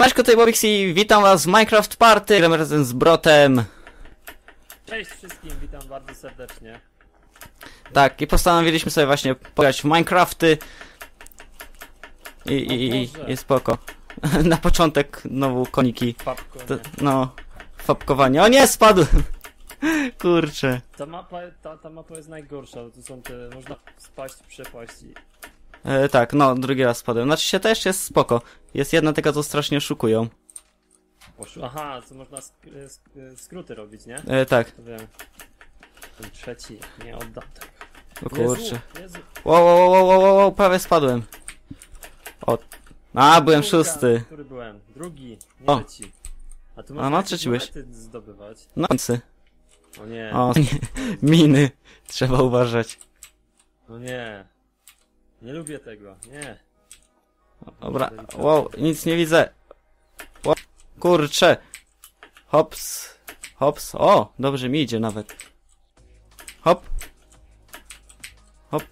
Siemaneczko, tutaj Bobixi, witam was w Minecraft Party, gramy razem z Brotem. Cześć wszystkim, witam bardzo serdecznie. Tak, i postanowiliśmy sobie właśnie pograć w Minecrafty. I, i, i, i spoko. Na początek znowu koniki. To, no, fapkowanie. O nie, spadłem! Kurczę. Ta mapa, ta, ta mapa jest najgorsza, tu są te, można spaść, przepaść i... E, tak, no, drugi raz spadłem. Znaczy się też jest spoko. Jest jedna taka, co strasznie oszukują. Aha, co można sk sk skróty robić, nie? E, tak, To wiem. Ten trzeci, nie oddam tego. o kurczę. Jezu, Jezu. Wow, wow, wow, wow, wow, wow, prawie spadłem. O. A, byłem Kurka, szósty. Który byłem? Drugi, nie O. trzeci. A tu A, można no, jakieś trzeci byłeś. monety zdobywać. No, końcy. O nie, O, nie. Miny. Trzeba uważać. no nie. Nie lubię tego, nie. Dobra, wow, nic nie widzę. Wow, kurczę. Hops, hops, o, dobrze mi idzie nawet. Hop. Hop,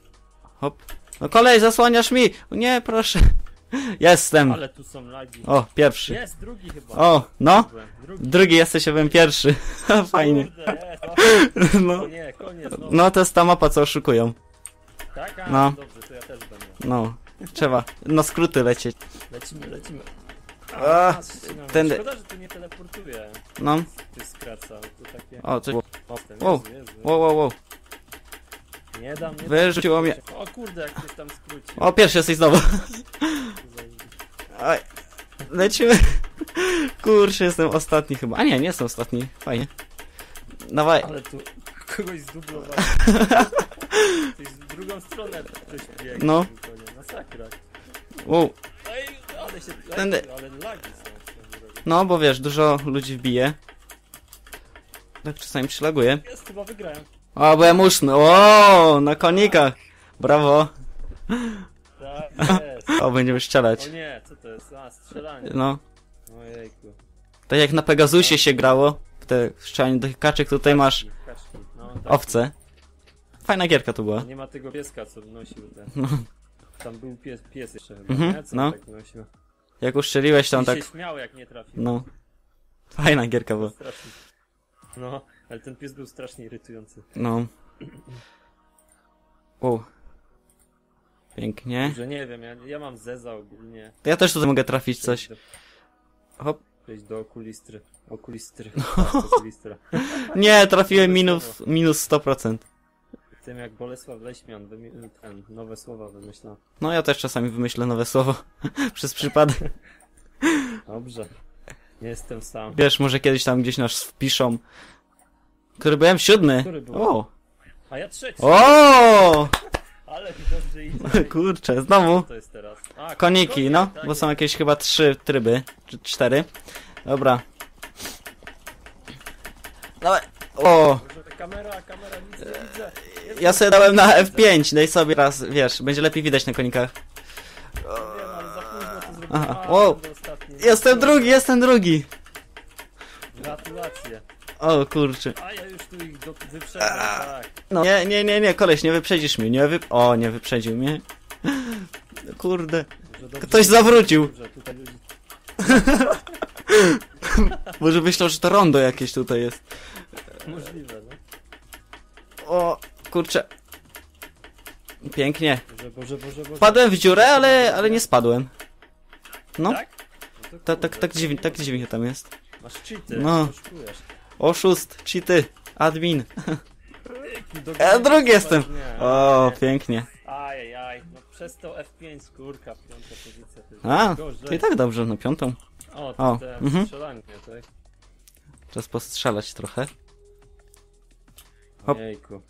hop. No kolej, zasłaniasz mi! Nie, proszę. Jestem. Ale tu są lagi. O, pierwszy. Jest, drugi chyba. O, no. Drugi. Drugi jesteś, ja byłem pierwszy. Fajnie. Kurde, No, no. no to jest ta mapa, co oszukują. Tak? A, No. dobrze, to ja też będę. No, trzeba na skróty lecieć. Lecimy, lecimy. A, ścinam. tędy. Szkoda, że tu nie teleportuje. No, Ty skraca, to takie... o, coś. Wow. Wow, wow, wow. Nie dam, nie Wyrzuciło mnie. O kurde, jak ktoś tam skrócił. O, pierwszy jesteś znowu. Aj. Lecimy. Kurczę, jestem ostatni chyba. A nie, nie jestem ostatni. Fajnie. Dawaj. Ale tu kogoś zdublował. Z drugą stronę ktoś biegł. No. Masakra. Wow. Ej, ale się... Tędy. Ale lagi są. w. No, bo wiesz, dużo ludzi wbije. Tak czasami przylaguje. Jest, chyba wygrałem. O, byłem uszny. O, na konikach. Brawo. Tak, jest. O, będziemy O strzelać. nie, co to jest? A, strzelanie. No. Ojejku. Tak jak na Pegasusie się grało. w Te strzelanie do kaczek, tutaj masz. No, tak. owce. Fajna gierka to była. Nie ma tego pieska, co nosił ten. No. Tam był pies, pies jeszcze chyba, Mhm, nie? Co no. tak nosił. Jak uszczeliłeś tam I tak. się śmiał jak nie trafił. No. Fajna gierka była. Strasznie. No, ale ten pies był strasznie irytujący. No. U. Pięknie. Że nie wiem, ja, ja mam zeza ogólnie. To ja też tutaj mogę trafić coś. Hop. Przejść do okulistry. Okulistry. No. Okulistra. Nie, trafiłem minus, minus 100%. Tym jak Bolesław Leśmian ten, nowe słowa wymyślał. No ja też czasami wymyślę nowe słowo. Przez przypadek. Dobrze. Nie jestem sam. Wiesz, może kiedyś tam gdzieś nas wpiszą. Który byłem siódmy. Który był? O! A ja trzeci. O! Ale mi dobrze idzie. Kurczę, znowu. To jest teraz? A, Koniki, konie, no, tak bo są jakieś chyba trzy tryby, czy cztery. Dobra. Dawaj. O! Kamera, kamera, nic nie widzę. Jest Ja sobie dałem na F5, daj sobie raz, wiesz, będzie lepiej widać na konikach. Wiem, ale za późno to zrobiłem. Aha, wow. Jestem drugi, jestem drugi! O kurczę. A ja już tu ich do... wyprzedzam, tak. No. Nie, nie, nie, nie, koleś, nie wyprzedzisz mnie, nie wy... O, nie wyprzedził mnie. Kurde. Że dobrze- Ktoś zawrócił. Dobrze, tutaj ludzi... Może myślał, że to rondo jakieś tutaj jest. Możliwe, no. O, kurczę. Pięknie. Boże, Boże, Boże, Boże. Wpadłem w dziurę, ale, ale nie spadłem. No, Tak? No tak, tak, kurde, tak dziwnie, tak dziwnie tam jest. Masz cheaty, No. no. Oszust, cheaty, admin. Ja drugi nie jestem. spadnie. O, pięknie. Ajajaj, no przez to F5 skórka, piąta pozycja. To jest A, to i tak dobrze, na piątą. O, O, to te mhm. strzelanie, tak? Czas postrzelać trochę. Hop. Jejku.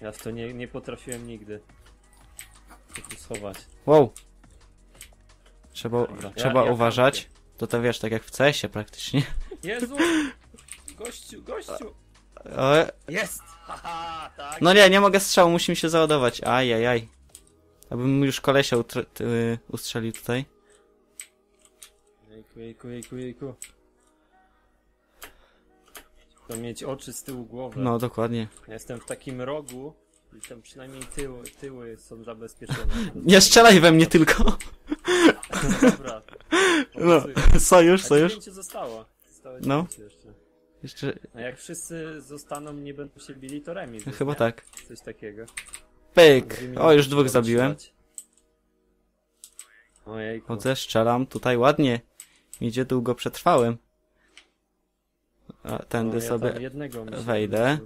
Ja w to nie, nie potrafiłem nigdy. Tu schować. Wow. Trzeba, Dobra, ja- trzeba ja uważać. To to wiesz, tak jak w CS-ie praktycznie. Jezu! Gościu, gościu! O, Jest! Haha, tak! no nie, nie mogę strzału, musi mi się załadować. Ajajaj. Abym mu już kolesia utr- y, ustrzelił tutaj. Jejku, jejku, jejku, jejku. Trzeba mieć oczy z tyłu głowy. No, dokładnie. Ja jestem w takim rogu i tam przynajmniej tyły, tyły są zabezpieczone. Nie strzelaj we mnie tylko. Dobra. No, Pasuje. sojusz, A sojusz. dziewięciu zostało. Zostało No. dziewięciu jeszcze. Jeszcze, A jak wszyscy zostaną, nie będą się bili, to remis. chyba nie? tak. Coś takiego. Pyk. O, już dwóch zabiłem. Ojejku. Chodzę, strzelam, tutaj ładnie. Idzie długo przetrwałem. A, No, tędy ja sobie jednego wejdę.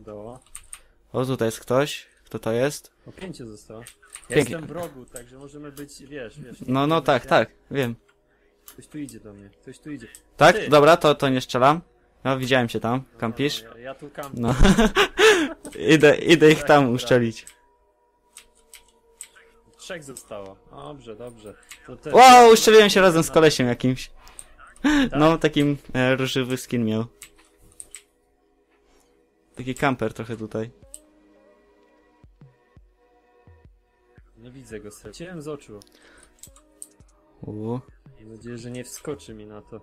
O, tutaj jest ktoś. Kto to jest? O pięciu zostało. Ja Pięknie. jestem w rogu, także możemy być, wiesz, wiesz. No, no, tak, tak, wiem. Ktoś tu idzie do mnie, ktoś tu idzie. Tak? Ty. Dobra, to, to nie strzelam. No, widziałem cię tam. No, Kampisz? No, ja, ja tu kampię. No. idę, idę ich tam uszczelić. Trzech zostało. Dobrze, dobrze. To te... Wow, uszczeliłem się razem z kolesiem jakimś. Tak? No, takim e, różywy skin miał. Taki kamper trochę tutaj. Nie widzę go, straciłem z oczu. U. Mam nadzieję, że nie wskoczy mi na to.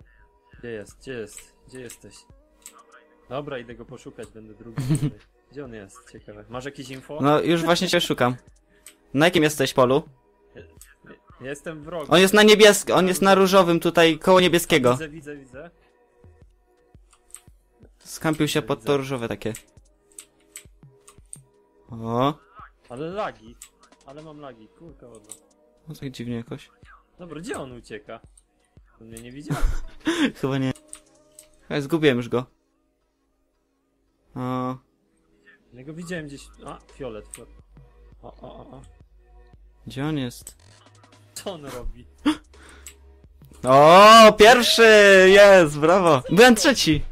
Gdzie jest? Gdzie jest? Gdzie jesteś? Dobra, idę go poszukać, będę drugi. Gdzie on jest? Ciekawe. Masz jakieś info? No, już właśnie cię szukam. Na jakim jesteś polu? Jestem w rogu. On jest na niebieskim, on jest na różowym tutaj, koło niebieskiego. Widzę, widzę, widzę. Skampił się pod to różowe takie. O, Ale lagi. Ale mam lagi, kurka wodna. no tak dziwnie jakoś. Dobra, gdzie on ucieka? On mnie nie widział? Chyba nie. Chyba zgubiłem już go. O, Ja go widziałem gdzieś. A, fiolet. fiolet. O, o, o, o. gdzie on jest? Co on robi? O, pierwszy! Jest, brawo! Byłem trzeci!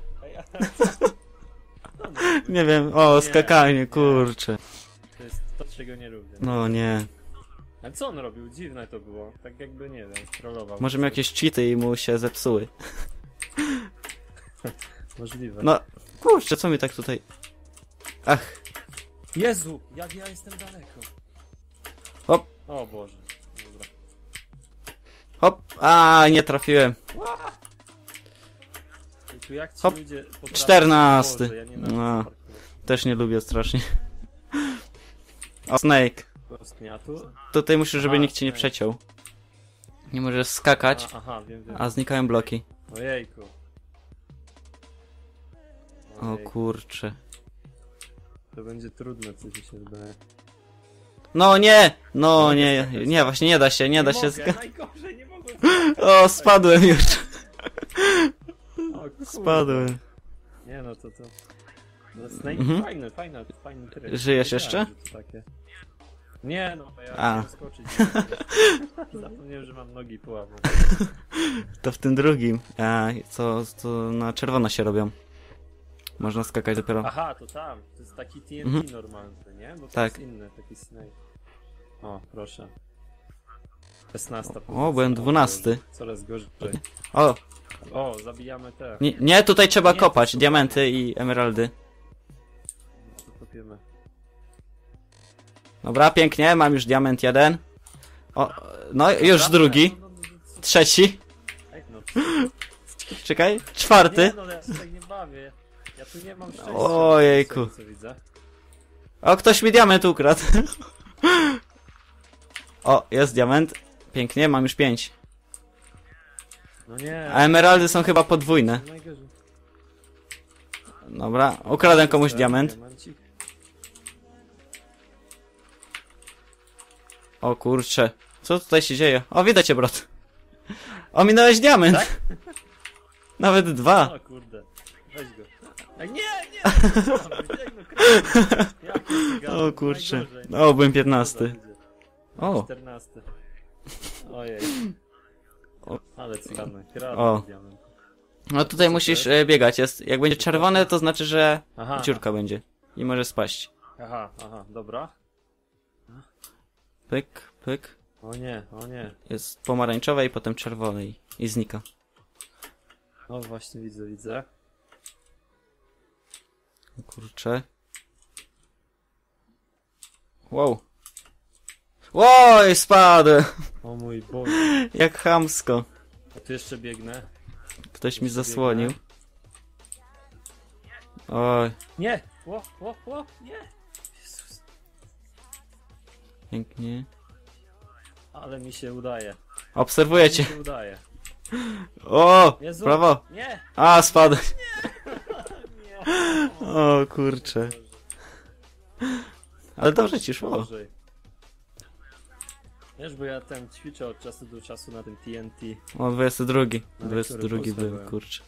Nie wiem, o, Nie, skakanie, nie. kurczę. To jest to, czego nie lubię. No nie. Ale co on robił? Dziwne to było. Tak jakby, nie wiem, trollował. Może miał jakieś cheaty i mu się zepsuły. Możliwe. No, kurczę, co mi tak tutaj... Ach, Jezu, jak ja jestem daleko. Hop. O Boże. Dobra. hop, a nie trafiłem. I tu jak ci Hop. ludzie potrafią... Czternasty. Boże, ja nienawidzę No. parkouru. Też nie lubię strasznie. O, Snake. Tutaj musisz, żeby nikt cię nie przeciął. Nie możesz skakać, A, aha, wiem, wiem. a znikają bloki. Ojejku. O Ojejku, kurczę. To będzie trudne, co mi się wydaje. No nie! No nie, nie, właśnie nie da się, nie da się mogę, najgorzej, nie mogę O, spadłem już. O. Spadłem. Nie no, to to... No, Snake Mhm. fajny, fajny, fajny tryb. Żyjesz jeszcze? wiedziałem, że to takie. Nie no, bo ja A. skoczyć. Zapomniałem, że mam nogi połamane. To w tym drugim. A, co, co na czerwono się robią. Można skakać dopiero. Aha, to tam. To jest taki TNT Mhm. normalny, nie? Bo to Tak. jest inny, taki Snake. O, proszę. 16. O, byłem dwunasty. Coraz gorzej. O, O, zabijamy te. nie, nie tutaj trzeba Nie, kopać. to Diamenty i emeraldy. No to kopiemy. Dobra, pięknie, mam już diament jeden. O, no już drugi. Trzeci. Czekaj, czwarty. no, ja się tak nie bawię. Ja tu nie mam szczęścia. Ojejku. z tego, Co widzę. O, ktoś mi diament ukradł. O, jest diament. Pięknie, mam już pięć. No nie. A emeraldy są chyba podwójne. Najgorzej. Dobra, ukradłem komuś diament. diamencik. O kurcze. Co tutaj się dzieje? O, widać cię, brat. Ominąłeś diament. Tak? Nawet dwa. O kurde. Weź go. Ej, nie, nie! O kurczę. najgorzej. O, byłem piętnasty. O. O, 14. Ojej. Ale cygany. O. no tutaj musisz e, biegać. Jest, jak będzie czerwone, to znaczy, że Aha. dziurka będzie. I może spaść. Aha, aha, dobra. Pyk, pyk. O nie, o nie. Jest pomarańczowe i potem czerwone i, znika. O właśnie widzę, widzę. O kurcze. Wow. Oj, spadł! O mój Boże. Jak chamsko. A tu jeszcze biegnę. Ktoś mi Jeszcze zasłonił. Oj, Nie! Ło, ło, ło, nie! Pięknie. Ale mi się udaje. Obserwuję Mi cię. się udaje. O! Jezu. Brawo! Nie! A, spadł. Nie! O kurcze. Ale dobrze ci szło. Gorzej. Wiesz, bo ja tam ćwiczę od czasu do czasu na tym TNT. O, 22. Na 22 niektórych był, kurczę.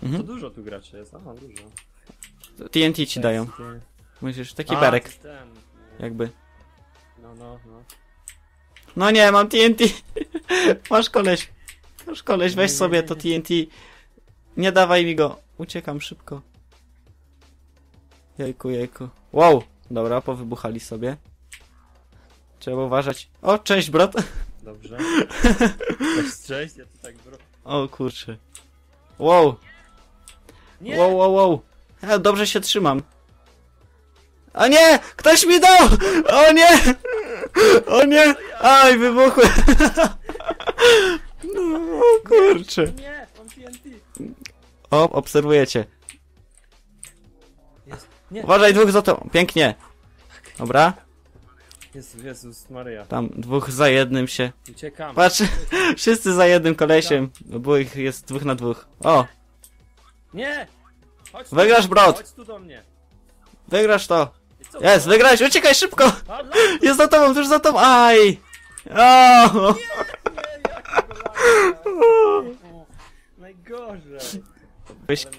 To Mhm. dużo tu graczy jest, aha, dużo. TNT ci dają. Musisz, taki A, berek, to ten. jakby. No, no, no. No nie, mam TNT. Masz koleś. Masz koleś, weź sobie to. TNT. Nie dawaj mi go. Uciekam szybko. Jejku, jejku. Wow. Dobra, powybuchali sobie. Trzeba uważać. O, cześć, brat. Dobrze. Cześć, cześć, ja tu tak bro... O, kurczę. Wow. Nie! Wow, wow, wow. Ja dobrze się trzymam. O nie! Ktoś mi dał! O nie! O nie! Aj, wybuchły! No, o kurczę. Nie! Mam TNT! O, obserwujecie. Jest. Nie! Uważaj, dwóch za to. Pięknie. Dobra, Jezu, Jezus Maria. tam dwóch za jednym się. Uciekam. Patrz, wszyscy za jednym kolesiem. Bo ich jest dwóch na dwóch. O, Nie! Chodź tu. Wygrasz, brat. Chodź tu do mnie. wygrasz to. Jest, wygrałeś, uciekaj szybko! Jest za tobą, tuż za tobą. Aj! O! Najgorzej.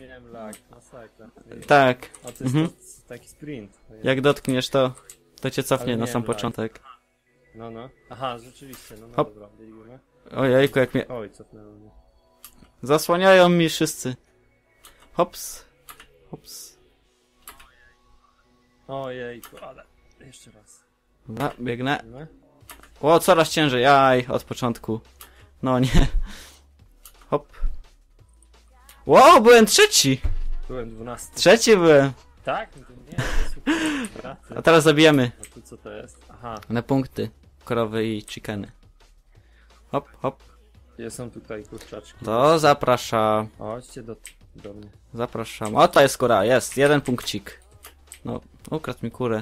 Miałem lag, masakra. Tak, A to jest Mhm. taki sprint. Jak dotkniesz to, to cię cofnie na sam początek. No, no. Aha, rzeczywiście, no, no Hop. dobra. Ojejku, jak mnie... Oj, cofnęło mnie. Zasłaniają mi wszyscy. Hops. Hops. Ojejku, ale... Jeszcze raz. Dobra, biegnę. O, coraz ciężej. Aj, od początku. No nie. Hop. Wow, byłem trzeci! Byłem dwunasty. Trzeci byłem. Tak? No nie. A teraz zabijemy. A tu co to jest? Aha, Na punkty. Krowy i chickeny. Hop, hop. gdzie są tutaj kurczaczki? To zapraszam. Chodźcie do, do mnie. Zapraszam. O, to jest kura. Jest. Jeden punkcik. No, ukradł mi kurę.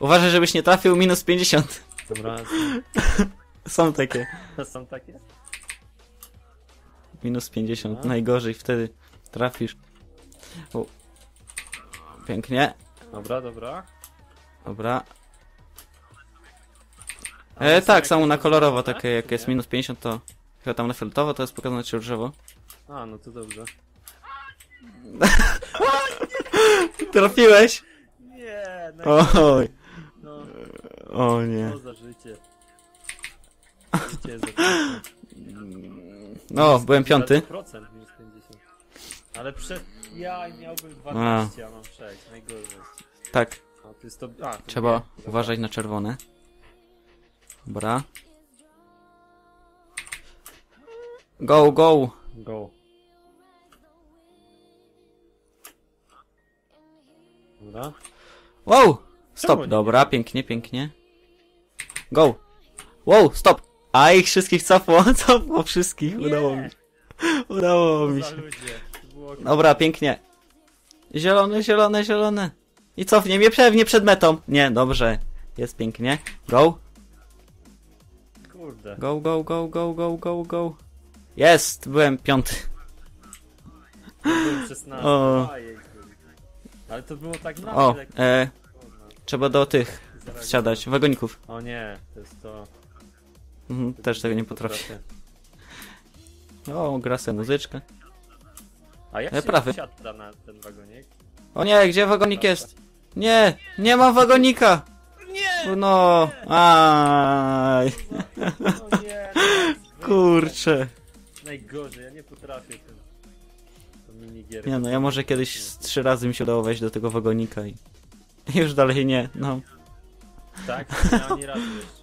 Uważaj, żebyś nie trafił minus 50. Dobra, Są takie. są takie? Minus 50. No. Najgorzej wtedy trafisz. Pięknie. Dobra, dobra. Dobra. A E, są tak, jakieś są na kolorowo takie, jak jest nie? minus 50 to chyba tam na fioletowo to jest pokazane czy różowo. A, no to dobrze. Trafiłeś? Nie, no, Oj, no, o nie. co za życie. Życie za No, byłem piąty. procent minus 50. Ale przed... Ja miałbym 12, a mam 6, najgorzej. Tak, A, to jest to... A, to trzeba nie. Uważać na czerwone. Dobra. Go, go! Go. Dobra. Wow! Czemu Stop, nie dobra, pięknie, pięknie. Go! Wow, stop! A ich wszystkich cofło, cofło wszystkich, Nie! udało mi się. Udało mi się. Dobra, pięknie. Zielone, zielone, zielone. I cofnie mnie pewnie przed metą. Nie, dobrze. Jest pięknie. Go, Kurde. go, go, go, go, go, go, go. Jest, byłem piąty. Byłem 16. O. Ale to było tak na O, lekko. e, trzeba do tych wsiadać, wagoników. O nie, to jest to. Mhm, też tego nie potrafię. O, gra sobie muzyczkę. A jak E, się prawy. wsiada na ten wagonik? O nie, gdzie wagonik jest? Nie, nie ma wagonika. Nie! No, aj, No nie, no, kurczę. Najgorzej, ja nie potrafię ten. Minigierkę. Nie no, ja może kiedyś z trzy razy mi się udało wejść do tego wagonika i już dalej nie, no. Tak? Nie, ani razu jeszcze.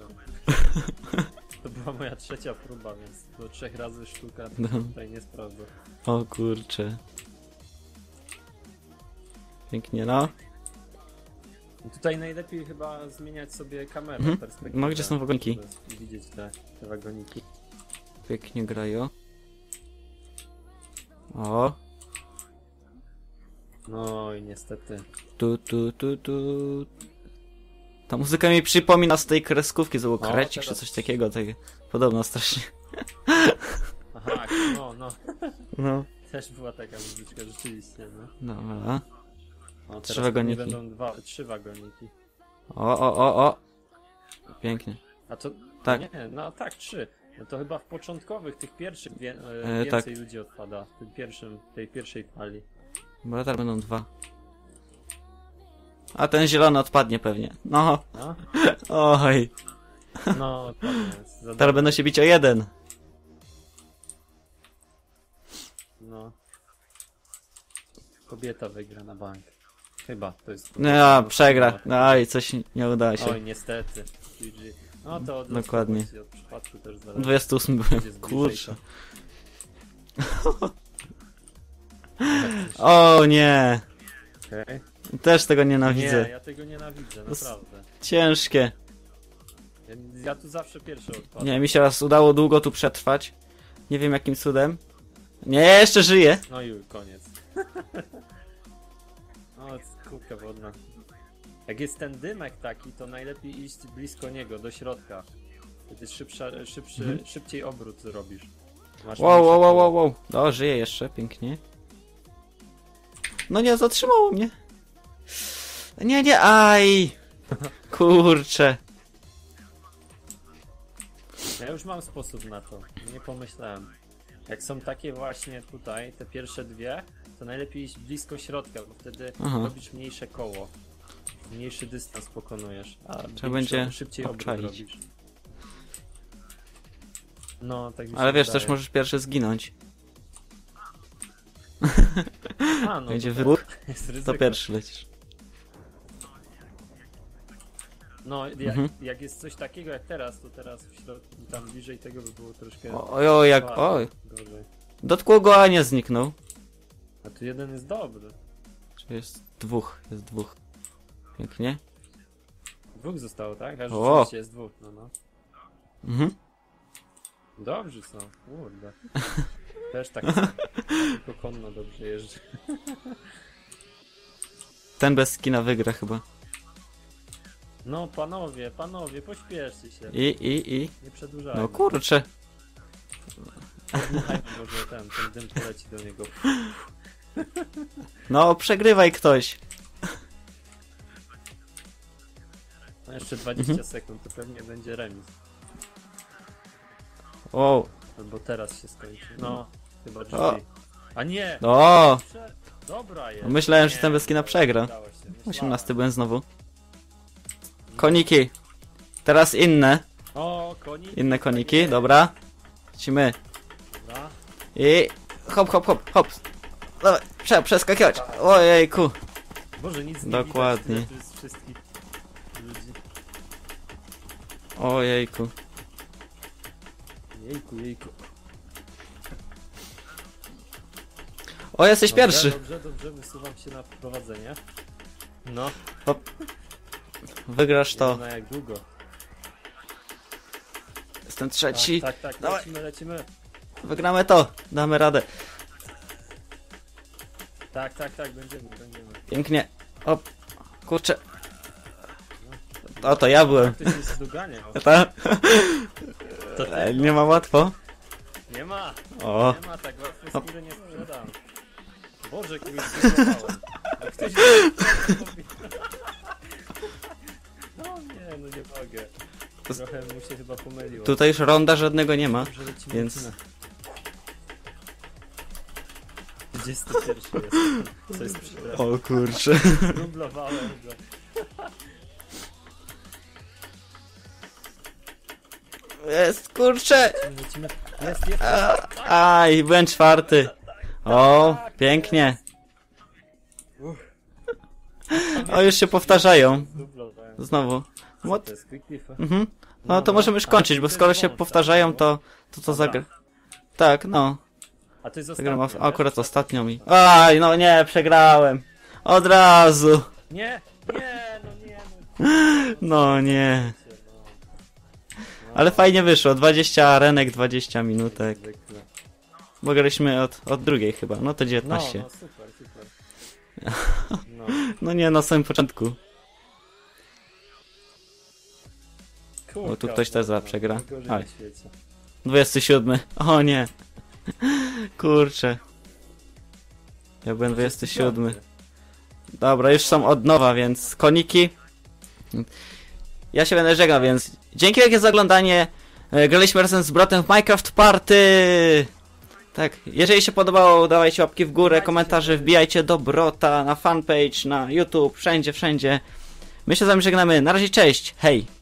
To była moja trzecia próba, więc do trzech razy sztuka No. tutaj nie sprawdzę. O kurczę. Pięknie, no. I Tutaj najlepiej chyba zmieniać sobie kamerę, Mhm. perspektywę. No, gdzie są wagoniki? Widzieć te, te wagoniki. Pięknie grają. O, No i niestety. tu, tu, tu, tu. Ta muzyka mi przypomina z tej kreskówki, z było O, krecik czy teraz- coś takiego, takie podobno strasznie. Aha, no, no. No. Też była taka muzyczka, rzeczywiście, no. Dobra. O, Trzy teraz wagoniki. pewnie będą dwa, trzy wagoniki. O, o, o, o. Pięknie. A to... Tak. Nie, no tak, trzy. No to chyba w początkowych, tych pierwszych wie, e, E, więcej tak. ludzi odpada. W tym pierwszym, tej pierwszej fali. Bo teraz będą dwa. A ten zielony odpadnie pewnie. No. No, Oj. no koniec. Za Teraz będą się bić o jeden. No. Kobieta wygra na bank. Chyba, to jest... No, przegra. Oj, coś nie udało się. Oj, niestety. GG. No to od Dokładnie. losowości, Od przypadku też zależy. 28 Będzie byłem. Kurczę. O nie. Okej. Też tego Nie, nienawidzę. ja tego nienawidzę, naprawdę. Ciężkie. Ja, ja tu zawsze pierwszy odpadam. Nie, mi się raz udało długo tu przetrwać. Nie wiem jakim cudem. Nie, jeszcze żyję. No i koniec. o, kubka wodna. Jak jest ten dymek taki, to najlepiej iść blisko niego, do środka. Wtedy szybsza, szybszy, Mhm. szybciej obrót zrobisz. Masz Wow, wow, wow, wow, wow. No, żyję jeszcze, pięknie. No nie, zatrzymało mnie. Nie, nie, aj. Kurczę. Ja już mam sposób na to. Nie pomyślałem. Jak są takie właśnie tutaj, te pierwsze dwie, to najlepiej iść blisko środka, bo wtedy Aha. robisz mniejsze koło. Mniejszy dystans pokonujesz, a większy- będzie szybciej obrót obczaić. robisz. No, tak mi się Ale wiesz, wydaje. też możesz pierwszy zginąć. A, no Będzie to wybuch, tak. Jest to pierwszy lecisz. No, jak, Mhm. jak jest coś takiego jak teraz, to teraz w środku, tam bliżej tego by było troszkę... Oj, oj, jak, oj. Gorzej. Dotkło go, a nie zniknął. A tu jeden jest dobry. Czy jest dwóch, jest dwóch. Pięknie. Dwóch zostało, tak? A O. rzeczywiście jest dwóch, no no. Mhm. Dobrzy są, kurde. Też tak. Tylko konno dobrze jeżdżę. Ten bez skina wygra chyba. No panowie, panowie, pośpieszcie się. I, i, i. Nie przedłużajmy. No kurczę. Podmuchajmy, może ten, ten dym poleci do niego. No, przegrywaj ktoś. No jeszcze 20 Mhm. sekund, to pewnie będzie remis. Wow. Albo teraz się skończy. No, chyba O. drzwi. A nie! O! Prze... Dobra jest. Myślałem, że ten bez kina przegra. udało się, myślałem. 18 byłem znowu. Koniki. Teraz inne. O, konik. Inne koniki, dobra. Lecimy. Dobra. I hop, hop, hop, hop. Dawaj, trzeba przeskakiwać. Ojejku. Boże, nic nie Dokładnie. widać tyle przez wszystkich ludzi. Ojejku. Jejku, jejku. O, jesteś Dobrze, pierwszy. Dobrze, dobrze, wysuwam się na prowadzenie. No, Wygrasz to. na jak długo. Jestem trzeci. Tak, tak, tak, Dawaj. lecimy, lecimy. Wygramy to. Damy radę. Tak, tak, tak, będziemy, będziemy. Pięknie. Hop. Kurczę. O, to ja byłem. Ktoś mnie dogania. Ta? To ty? Nie ma łatwo. Nie ma, O. nie ma, tak łatwo skóry nie sprzedam. Boże, kogoś zbudowałem. No ktoś. No nie, no nie mogę. To- Trochę mu się chyba pomyliło. Tutaj już ronda żadnego nie ma. Dobrze, lecimy, więc- lecimy. 21 jest. Co jest przegrane. O kurczę. Dublowałem go. Jest, kurczę. Lecimy. Jest, jest. A, Aj, byłem czwarty. O, pięknie. O, już się powtarzają. Znowu. What? to? Mhm. No to możemy już kończyć, bo skoro się powtarzają, to to co zagra. Tak, no. A to jest Zagram ostatni, a- akurat ostatnią mi. Aj, no nie, przegrałem. Od razu. Nie, nie, no nie, no. No nie. No. Ale fajnie wyszło. 20 arenek, 20 minutek. Bo graliśmy od, od drugiej chyba. No to No, 19. no super, super. No. No nie, na samym początku. Kurka, O, tu ktoś też wodna, za przegra. Aj. na świecie. 27. O nie. Kurczę. Ja byłem 27. Dobra, już są od nowa, więc koniki. Ja się będę żegnał, więc dzięki wielkie za oglądanie. E, Graliśmy razem z bratem w Minecraft Party. Tak, jeżeli się podobało, dawajcie łapki w górę, komentarze, wbijajcie do Brota na fanpage, na YouTube, wszędzie, wszędzie. My się z wami żegnamy. Na razie, cześć, hej!